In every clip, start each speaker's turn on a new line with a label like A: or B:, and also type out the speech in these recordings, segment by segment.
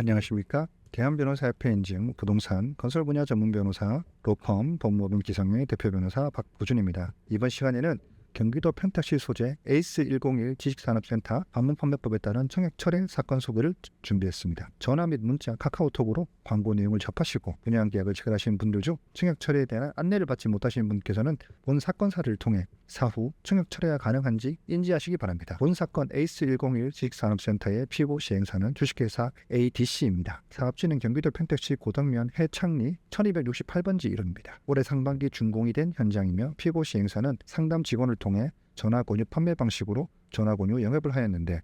A: 안녕하십니까? 대한변호사협회 인증 부동산 건설 분야 전문 변호사 로펌 법무법인 기성의 대표 변호사 박부준입니다. 이번 시간에는 경기도 평택시 소재 에이스 101 지식산업센터 방문판매법에 따른 청약 철회 사건 소개를 주- 준비했습니다. 전화 및 문자, 카카오톡으로 광고 내용을 접하시고 분양 계약을 체결하신 분들 중 청약 철회에 대한 안내를 받지 못하신 분께서는 본 사건사를 통해 사후 청약 철회가 가능한지 인지하시기 바랍니다. 본 사건 에이스 101 지식산업센터의 피고 시행사는 주식회사 ADC입니다. 사업지는 경기도 평택시 고덕면 해창리 1268번지 이름입니다. 올해 상반기 준공이 된 현장이며 피고 시행사는 상담 직원을 통해 전화 권유 판매 방식으로 전화 권유 영업을 하였는데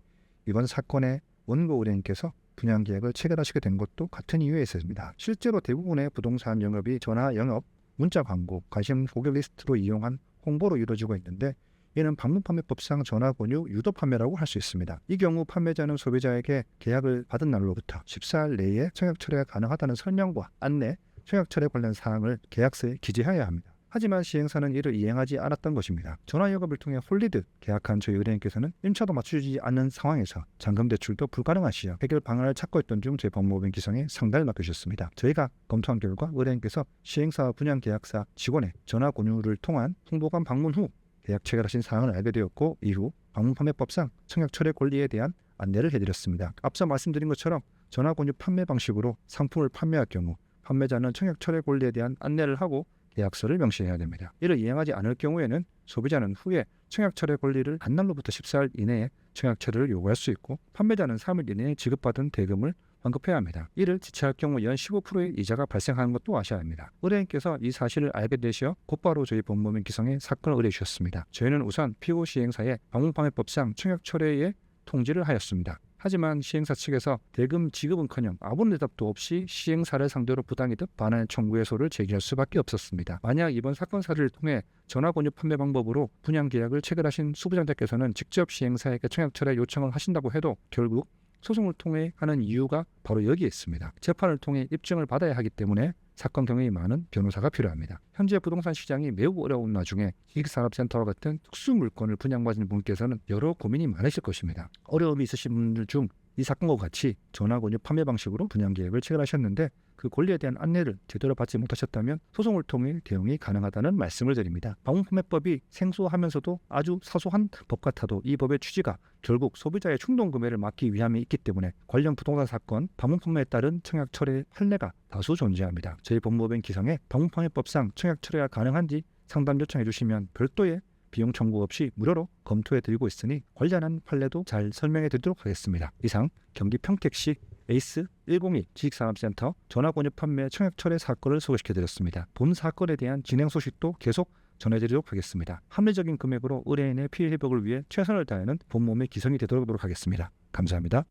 A: 이번 사건의 원고 의뢰인께서 분양 계약을 체결하시게 된 것도 같은 이유에서입니다. 실제로 대부분의 부동산 영업이 전화 영업, 문자 광고, 가심 고객 리스트로 이용한 홍보로 이루어지고 있는데 이는 방문 판매법상 전화 권유 유도 판매라고 할 수 있습니다. 이 경우 판매자는 소비자에게 계약을 받은 날로부터 14일 내에 청약 철회가 가능하다는 설명과 안내, 청약 철회 관련 사항을 계약서에 기재해야 합니다. 하지만 시행사는 이를 이행하지 않았던 것입니다. 전화 영업을 통해 홀리드 계약한 저희 의뢰인께서는 임차도 맞추지 않는 상황에서 잔금 대출도 불가능한 시각 해결 방안을 찾고 있던 중 제 법무법인 기성에 상담을 맡겨주셨습니다. 저희가 검토한 결과 의뢰인께서 시행사와 분양 계약사 직원의 전화 권유를 통한 홍보관 방문 후 계약 체결하신 사항을 알게 되었고 이후 방문판매법상 청약 철회 권리에 대한 안내를 해드렸습니다. 앞서 말씀드린 것처럼 전화 권유 판매 방식으로 상품을 판매할 경우 판매자는 청약 철회 권리에 대한 안내를 하고 계약서를 명시해야 됩니다. 이를 이행하지 않을 경우에는 소비자는 후에 청약 철회 권리를 한 날로부터 14일 이내에 청약 철회를 요구할 수 있고 판매자는 3일 이내에 지급받은 대금을 환급해야 합니다. 이를 지체할 경우 연 15%의 이자가 발생하는 것도 아셔야 합니다. 의뢰인께서 이 사실을 알게 되시어 곧바로 저희 법무민 기성에 사건을 의뢰 주셨습니다. 저희는 우선 피고 시행사에 방문판매법상 청약 철회에 통지를 하였습니다. 하지만 시행사 측에서 대금 지급은커녕 아무런 대답도 없이 시행사를 상대로 부당이득 반환 청구 해소를 제기할 수밖에 없었습니다. 만약 이번 사건 사례를 통해 전화 권유 판매 방법으로 분양 계약을 체결하신 수부장자께서는 직접 시행사에게 청약 철회 요청을 하신다고 해도 결국 소송을 통해 하는 이유가 바로 여기에 있습니다. 재판을 통해 입증을 받아야 하기 때문에 사건 경험이 많은 변호사가 필요합니다. 현재 부동산 시장이 매우 어려운 와중에 이익산업센터와 같은 특수 물건을 분양받은 분께서는 여러 고민이 많으실 것입니다. 어려움이 있으신 분들 중 이 사건과 같이 전화 권유 판매 방식으로 분양 계획을 체결하셨는데 그 권리에 대한 안내를 제대로 받지 못하셨다면 소송을 통해 대응이 가능하다는 말씀을 드립니다. 방문판매법이 생소하면서도 아주 사소한 법 같아도 이 법의 취지가 결국 소비자의 충동 구매를 막기 위함이 있기 때문에 관련 부동산 사건 방문판매에 따른 청약 철회 판례가 다수 존재합니다. 저희 법무법인 기성에 방문판매법상 청약 철회가 가능한지 상담 요청해 주시면 별도의 비용 청구 없이 무료로 검토해 드리고 있으니 관련한 판례도 잘 설명해 드리도록 하겠습니다. 이상 경기 평택시 에이스 102 지식산업센터 전화권유 판매 청약 철회 사건을 소개시켜 드렸습니다. 본 사건에 대한 진행 소식도 계속 전해드리도록 하겠습니다. 합리적인 금액으로 의뢰인의 피해 회복을 위해 최선을 다하는 본몸의 기성이 되도록 하겠습니다. 감사합니다.